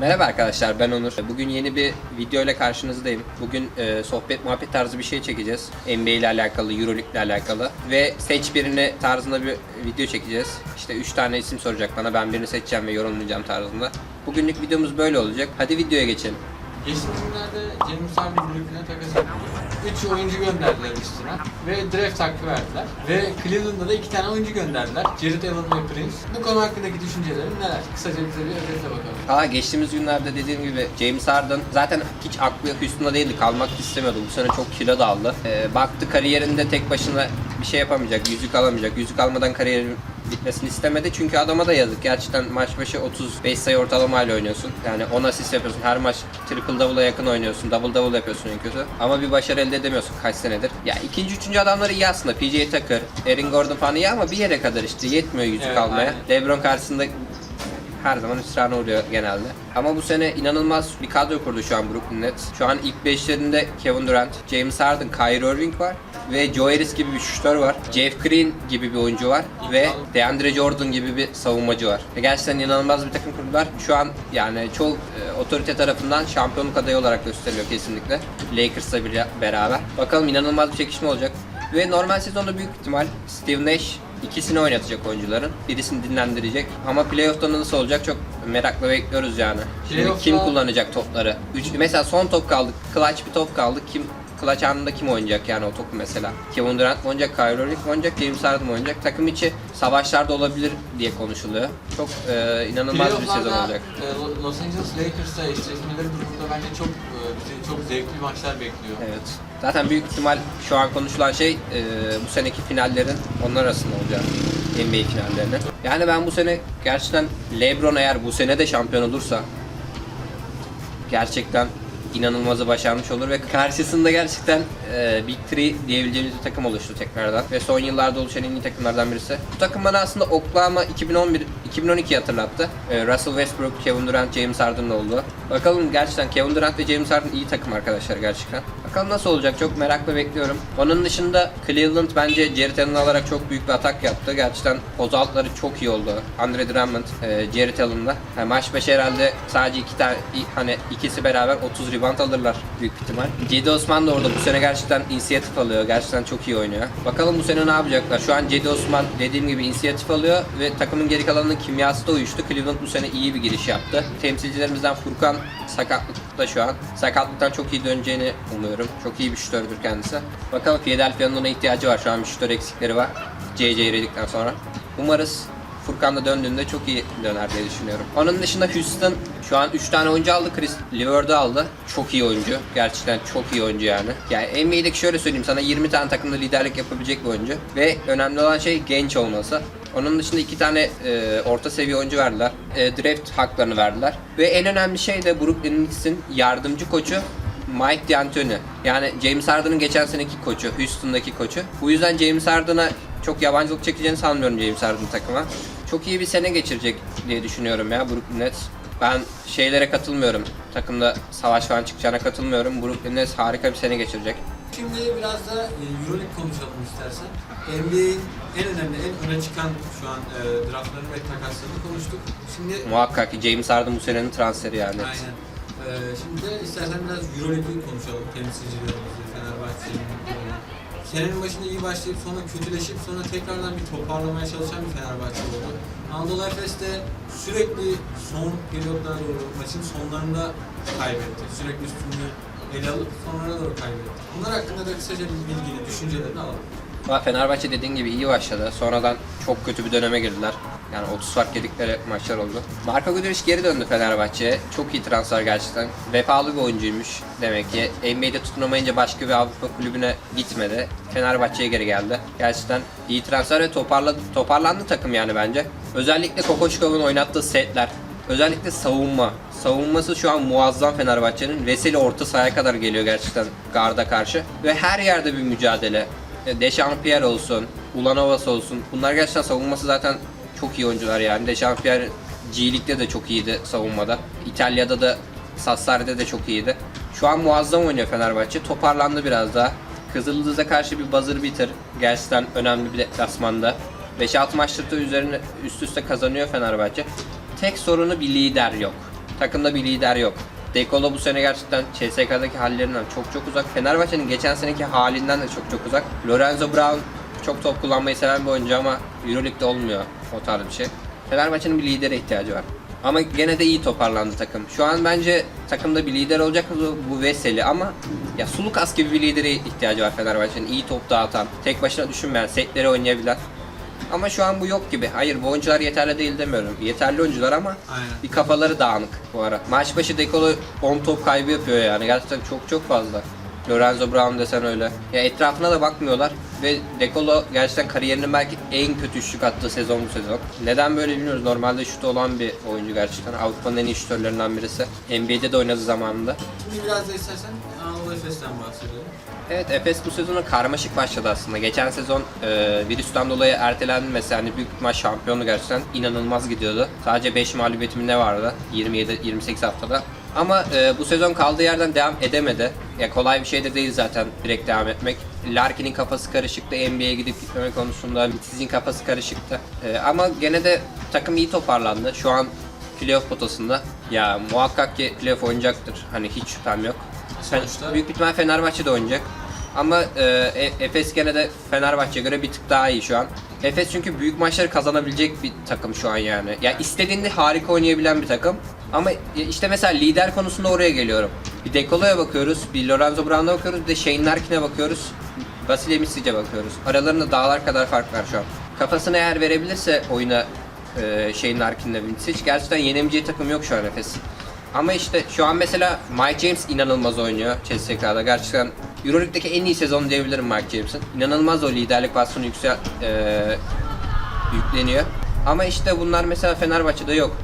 Merhaba arkadaşlar ben Onur. Bugün yeni bir video ile karşınızdayım. Bugün e, sohbet muhabbet tarzı bir şey çekeceğiz. NBA ile alakalı, Euroleague ile alakalı. Ve seç birini tarzında bir video çekeceğiz. İşte 3 tane isim soracak bana ben birini seçeceğim ve yorumlayacağım tarzında. Bugünlük videomuz böyle olacak. Hadi videoya geçelim. Geçtiğimiz günlerde Brooklyn'e takas. 3 oyuncu gönderdiler üstüne ve draft hakkı verdiler. Ve Cleveland'da da 2 tane oyuncu gönderdiler. Jared Allen ve Prince. Bu konu hakkındaki düşüncelerin neler? Kısaca bize bir özetle bakalım. Aa geçtiğimiz günlerde dediğim gibi James Harden zaten hiç aklı üstünde değildi. Kalmak istemiyordu. Bu sene çok kilo da aldı. Ee, baktı kariyerinde tek başına bir şey yapamayacak. Yüzük alamayacak. Yüzük almadan kariyerin bitmesini istemedi. Çünkü adama da yazık. Gerçekten maç başı 35 sayı ortalamayla oynuyorsun. Yani 10 asist yapıyorsun. Her maç triple double'a yakın oynuyorsun. Double double yapıyorsun en kötü. Ama bir başarı elde edemiyorsun kaç senedir. Ya ikinci, üçüncü adamları iyi aslında. PJ Tucker, Aaron Gordon falan iyi ama bir yere kadar işte yetmiyor yüzük Evet, almaya. aynen. LeBron karşısında her zaman hüsrana uğruyor genelde. Ama bu sene inanılmaz bir kadro kurdu şu an Brooklyn Nets. Şu an ilk beşlerinde Kevin Durant, James Harden, Kyrie Irving var ve Joe Harris gibi bir şutör var. Jeff Green gibi bir oyuncu var ve DeAndre Jordan gibi bir savunmacı var. Ve gerçekten inanılmaz bir takım kurdular. Şu an yani çok e, otorite tarafından şampiyonluk adayı olarak gösteriliyor kesinlikle. Lakers'la beraber. Bakalım inanılmaz bir çekişme olacak. Ve normal sezonda büyük ihtimal Steve Nash ikisini oynatacak oyuncuların. Birisini dinlendirecek. Ama playoff'ta nasıl olacak çok merakla bekliyoruz yani. Şimdi Playoff'ta- kim kullanacak topları? Üç, mesela son top kaldı. Clutch bir top kaldı. Kim Clutch anında kim oynayacak yani o topu mesela? Kevin Durant mı oynayacak, Kyrie Irving mi oynayacak, James Harden mı oynayacak? Takım içi savaşlarda olabilir diye konuşuluyor. Çok e, inanılmaz bir sezon olacak. e, Los Angeles Lakers'la eşleşmeleri durumunda bence çok e, bizi çok zevkli maçlar bekliyor. Evet. Zaten büyük ihtimal şu an konuşulan şey e, bu seneki finallerin onlar arasında olacak. NBA finallerine. Yani ben bu sene gerçekten LeBron eğer bu sene de şampiyon olursa gerçekten inanılmazı başarmış olur ve karşısında gerçekten e, Big Three diyebileceğimiz bir takım oluştu tekrardan ve son yıllarda oluşan en iyi takımlardan birisi. Bu takım bana aslında Oklahoma 2011 2012 hatırlattı. E, Russell Westbrook, Kevin Durant, James Harden'ın olduğu. Bakalım gerçekten Kevin Durant ve James Harden iyi takım arkadaşlar gerçekten. Bakalım nasıl olacak çok merakla bekliyorum. Onun dışında Cleveland bence Jared Allen'ı alarak çok büyük bir atak yaptı. Gerçekten poz altları çok iyi oldu. Andre Drummond, e, Jared Allen'la. Yani maç başı herhalde sadece iki tane hani ikisi beraber 30 rebound alırlar büyük ihtimal. Cedi Osman da orada bu sene gerçekten inisiyatif alıyor. Gerçekten çok iyi oynuyor. Bakalım bu sene ne yapacaklar? Şu an Cedi Osman dediğim gibi inisiyatif alıyor ve takımın geri kalanının kimyası da uyuştu. Cleveland bu sene iyi bir giriş yaptı. Temsilcilerimizden Furkan sakatlıkta şu an. Sakatlıktan çok iyi döneceğini umuyorum. Çok iyi bir şutördür kendisi. Bakalım Philadelphia'nın ona ihtiyacı var. Şu an bir şutör eksikleri var. JJ Redick'ten sonra. Umarız Furkan da döndüğünde çok iyi döner diye düşünüyorum. Onun dışında Houston şu an 3 tane oyuncu aldı. Chris Lever'da aldı. Çok iyi oyuncu. Gerçekten çok iyi oyuncu yani. Yani NBA'deki şöyle söyleyeyim sana 20 tane takımda liderlik yapabilecek bir oyuncu. Ve önemli olan şey genç olması. Onun dışında iki tane e, orta seviye oyuncu verdiler. E, draft haklarını verdiler. Ve en önemli şey de Brooklyn Knicks'in yardımcı koçu Mike D'Antoni. Yani James Harden'ın geçen seneki koçu, Houston'daki koçu. Bu yüzden James Harden'a çok yabancılık çekeceğini sanmıyorum James Harden takıma. Çok iyi bir sene geçirecek diye düşünüyorum ya Brooklyn Nets. Ben şeylere katılmıyorum. Takımda savaş falan çıkacağına katılmıyorum. Brooklyn Nets harika bir sene geçirecek. Şimdi biraz da e, Euroleague konuşalım istersen. NBA'in en önemli, en öne çıkan şu an e, draftlarını ve takaslarını konuştuk. Şimdi Muhakkak ki James Harden bu senenin transferi yani. aynen. E, şimdi istersen biraz Euroleague'i konuşalım temsilcilerimizi, Fenerbahçe'nin. Senenin başında iyi başlayıp sonra kötüleşip sonra tekrardan bir toparlamaya çalışan bir Fenerbahçe oldu. Anadolu Efes de sürekli son periyotlara doğru maçın sonlarında kaybetti. Sürekli üstünlüğü ele alıp sonlara doğru kaybetti. Bunlar hakkında da kısaca bir bilgini, düşüncelerini alalım. Fenerbahçe dediğin gibi iyi başladı. Sonradan çok kötü bir döneme girdiler. Yani 30 fark yedikleri maçlar oldu. Marco Guduric geri döndü Fenerbahçe'ye. Çok iyi transfer gerçekten. Vefalı bir oyuncuymuş demek ki. NBA'de tutunamayınca başka bir Avrupa kulübüne gitmedi. Fenerbahçe'ye geri geldi. Gerçekten iyi transfer ve toparladı, toparlandı takım yani bence. Özellikle Kokoşkov'un oynattığı setler. Özellikle savunma. Savunması şu an muazzam Fenerbahçe'nin. Veseli orta sahaya kadar geliyor gerçekten garda karşı. Ve her yerde bir mücadele. Dechampierre olsun, Ulanovas olsun. Bunlar gerçekten savunması zaten çok iyi oyuncular yani. Dechampierre G League'de de çok iyiydi savunmada. İtalya'da da Sassari'de de çok iyiydi. Şu an muazzam oynuyor Fenerbahçe. Toparlandı biraz daha. Kızıldız'a karşı bir buzzer beater. Gerçekten önemli bir deplasmanda. 5-6 maçtır da üzerine üst üste kazanıyor Fenerbahçe. Tek sorunu bir lider yok. Takımda bir lider yok. Dekolo bu sene gerçekten CSK'daki hallerinden çok çok uzak. Fenerbahçe'nin geçen seneki halinden de çok çok uzak. Lorenzo Brown çok top kullanmayı seven bir oyuncu ama Euroleague'de olmuyor o tarz bir şey. Fenerbahçe'nin bir lidere ihtiyacı var. Ama gene de iyi toparlandı takım. Şu an bence takımda bir lider olacak bu, Veseli ama ya Sulukas gibi bir lidere ihtiyacı var Fenerbahçe'nin. İyi top dağıtan, tek başına düşünmeyen, setleri oynayabilen. Ama şu an bu yok gibi. Hayır bu oyuncular yeterli değil demiyorum. Yeterli oyuncular ama Aynen. bir kafaları dağınık bu ara. Maç başı Dekolo 10 top kaybı yapıyor yani. Gerçekten çok çok fazla. Lorenzo Brown desen öyle. Ya etrafına da bakmıyorlar ve Dekolo gerçekten kariyerinin belki en kötü üçlük attığı sezon bu sezon. Neden böyle bilmiyoruz. Normalde şutu olan bir oyuncu gerçekten. Avrupa'nın en iyi şutörlerinden birisi. NBA'de de oynadı zamanında. Şimdi biraz da istersen Anadolu Efes'ten bahsedelim. Evet Efes bu sezona karmaşık başladı aslında. Geçen sezon e, virüsten dolayı ertelenmesi hani büyük ihtimal şampiyonu gerçekten inanılmaz gidiyordu. Sadece 5 mağlubiyetim ne vardı 27-28 haftada. Ama e, bu sezon kaldığı yerden devam edemedi. Ya kolay bir şey de değil zaten direkt devam etmek. Larkin'in kafası karışıktı, NBA'ye gidip gitmeme konusunda. Mitiz'in kafası karışıktı. E, ama gene de takım iyi toparlandı. Şu an playoff potasında. Ya muhakkak ki playoff oynayacaktır. Hani hiç şüphem yok. Sonuçta- Büyük bir ihtimal Fenerbahçe'de oynayacak. Ama e, E- Efes gene de Fenerbahçe'ye göre bir tık daha iyi şu an. Efes çünkü büyük maçları kazanabilecek bir takım şu an yani. Ya istediğinde harika oynayabilen bir takım. Ama işte mesela lider konusunda oraya geliyorum. Bir Dekolo'ya bakıyoruz, bir Lorenzo Brown'a bakıyoruz, bir de Shane Larkin'e bakıyoruz. Vasilya Misic'e bakıyoruz. Aralarında dağlar kadar fark var şu an. Kafasını eğer verebilirse oyuna e, Shane Larkin'le Misic gerçekten yenemeyeceği takım yok şu an Efes. Ama işte şu an mesela Mike James inanılmaz oynuyor CSK'da. Gerçekten Euroleague'deki en iyi sezonu diyebilirim Mike James'in. İnanılmaz o liderlik vasfını yüksel, e, yükleniyor. Ama işte bunlar mesela Fenerbahçe'de yok.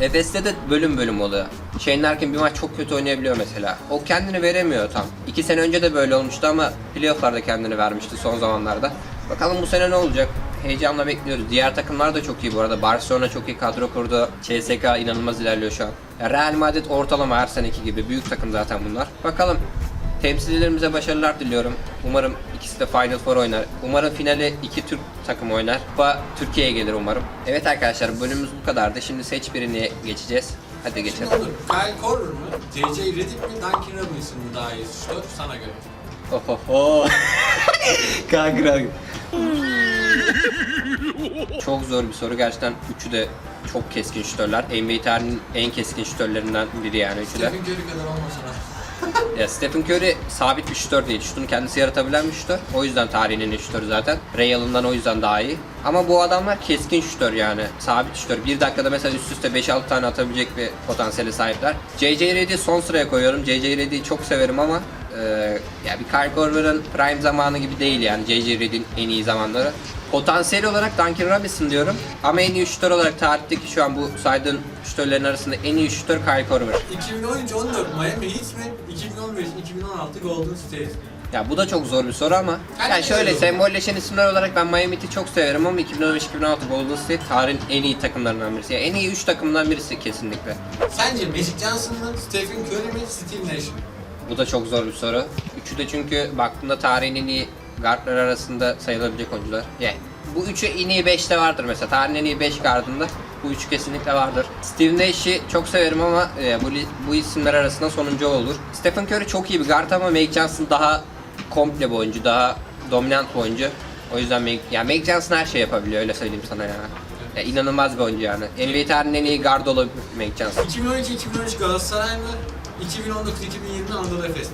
Efes'te de bölüm bölüm oluyor. Shane Larkin bir maç çok kötü oynayabiliyor mesela. O kendini veremiyor tam. İki sene önce de böyle olmuştu ama playofflarda kendini vermişti son zamanlarda. Bakalım bu sene ne olacak? Heyecanla bekliyoruz. Diğer takımlar da çok iyi bu arada. Barcelona çok iyi kadro kurdu. CSK inanılmaz ilerliyor şu an. Real Madrid ortalama her seneki gibi. Büyük takım zaten bunlar. Bakalım. Temsilcilerimize başarılar diliyorum. Umarım ikisi de Final Four oynar. Umarım finale iki Türk takım oynar. Kupa Türkiye'ye gelir umarım. Evet arkadaşlar bölümümüz bu kadardı. Şimdi seç birini geçeceğiz. Hadi geçelim. Şimdi olur. Kyle Korver mı? J.J. Redick mi? Duncan Robinson mu daha iyi şutör sana göre? Ohoho. Kanka. Çok zor bir soru. Gerçekten üçü de çok keskin şütörler. NBA tarihinin en keskin şütörlerinden biri yani üçü de. Stephen Curry kadar olmasa da. Ya Stephen Curry sabit bir şütör değil. Şutunu kendisi yaratabilen bir şütör. O yüzden tarihinin en şütörü zaten. Ray Allen'dan o yüzden daha iyi. Ama bu adamlar keskin şütör yani. Sabit şütör. Bir dakikada mesela üst üste 5-6 tane atabilecek bir potansiyele sahipler. J.J. Redick'i son sıraya koyuyorum. J.J. Redick'i çok severim ama e, ya bir Kyle Korver'ın prime zamanı gibi değil yani J.J. Redick'in en iyi zamanları. Potansiyel olarak Duncan Robinson diyorum. Ama en iyi şütör olarak tarihteki şu an bu saydığın şütörlerin arasında en iyi şütör Kyle Korver. 2013-14 Miami Heat mi? 2015-2016 Golden State. Ya bu da çok zor bir soru ama Ben yani de şöyle öyle sembolleşen isimler olarak ben Miami Heat'i çok severim ama 2015-2016 Golden State tarihin en iyi takımlarından birisi. Yani en iyi 3 takımdan birisi kesinlikle. Sence Magic Johnson mı? Stephen Curry mi? Steve Nash mi? Bu da çok zor bir soru. Üçü de çünkü baktığında tarihin en iyi guardlar arasında sayılabilecek oyuncular. Yani bu üçü en iyi 5'te vardır mesela. Tarihin en iyi 5 gardında bu üçü kesinlikle vardır. Steve Nash'i çok severim ama e, bu, bu isimler arasında sonuncu olur. Stephen Curry çok iyi bir guard ama Magic Johnson daha komple bir oyuncu, daha dominant bir oyuncu. O yüzden Magic, yani Magic Johnson her şey yapabiliyor öyle söyleyeyim sana ya. ya inanılmaz bir oyuncu yani. NBA tarihinin en iyi gardı olabilir Magic Johnson. 2012-2013 Galatasaray mı? 2019-2020 Anadolu Efes?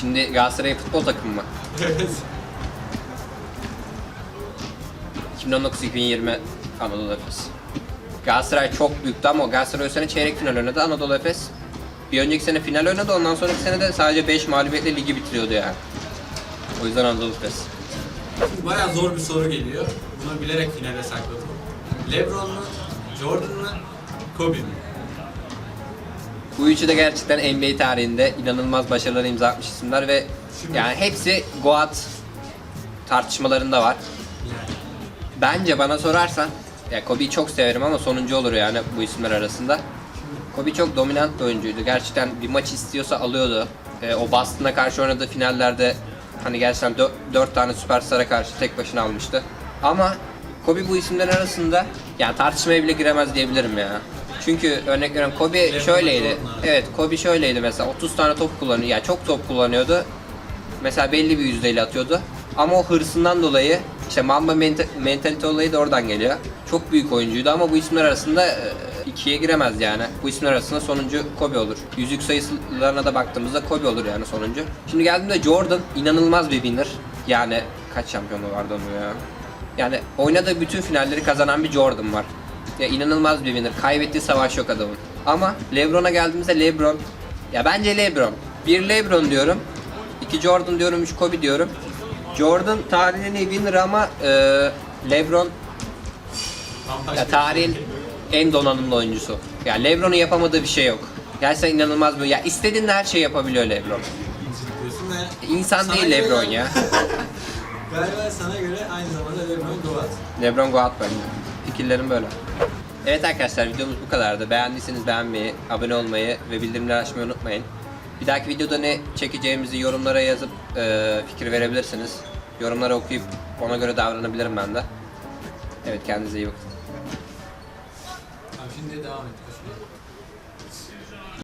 Şimdi Galatasaray futbol takımı mı? Evet. 2019-2020 Anadolu Efes. Galatasaray çok büyüktü ama Galatasaray o sene çeyrek final oynadı Anadolu Efes. Bir önceki sene final oynadı ondan sonraki sene de sadece 5 mağlubiyetle ligi bitiriyordu yani. O yüzden Anadolu Efes. Bayağı zor bir soru geliyor. Bunu bilerek finale sakladım. LeBron mu? Jordan mı? Kobe mi? Bu üçü de gerçekten NBA tarihinde inanılmaz başarılar imza atmış isimler ve yani hepsi Goat tartışmalarında var. Bence bana sorarsan ya Kobe'yi çok severim ama sonuncu olur yani bu isimler arasında. Kobe çok dominant bir oyuncuydu. Gerçekten bir maç istiyorsa alıyordu. Ee, o Boston'a karşı oynadığı finallerde hani gerçekten 4 tane süperstara karşı tek başına almıştı. Ama Kobe bu isimlerin arasında yani tartışmaya bile giremez diyebilirim ya. Çünkü örnek veriyorum Kobe şöyleydi. Evet Kobe şöyleydi mesela 30 tane top kullanıyor. Yani çok top kullanıyordu. Mesela belli bir yüzdeyle atıyordu. Ama o hırsından dolayı işte Mamba mentalite olayı da oradan geliyor. Çok büyük oyuncuydu ama bu isimler arasında e, ikiye giremez yani. Bu isimler arasında sonuncu Kobe olur. Yüzük sayılarına da baktığımızda Kobe olur yani sonuncu. Şimdi geldiğimde Jordan inanılmaz bir winner. Yani kaç şampiyonluğu vardı onun ya? Yani oynadığı bütün finalleri kazanan bir Jordan var. Ya inanılmaz bir winner. Kaybettiği savaş yok adamın. Ama LeBron'a geldiğimizde LeBron ya bence LeBron. Bir LeBron diyorum. iki Jordan diyorum, üç Kobe diyorum. Jordan tarihin en iyi winner ama e, LeBron ya tarihin şey. en donanımlı oyuncusu. Ya LeBron'un yapamadığı bir şey yok. Gerçekten inanılmaz bir. Ya istediğinde her şeyi yapabiliyor LeBron. İnsan sana değil göre- LeBron ya. Galiba sana göre aynı zamanda LeBron Goat. LeBron Goat bence. Fikirlerim böyle. Evet arkadaşlar videomuz bu kadardı. Beğendiyseniz beğenmeyi, abone olmayı ve bildirimleri açmayı unutmayın. Bir dahaki videoda ne çekeceğimizi yorumlara yazıp e, fikir verebilirsiniz. Yorumları okuyup ona göre davranabilirim ben de. Evet kendinize iyi bakın. Tamam şimdi devam et.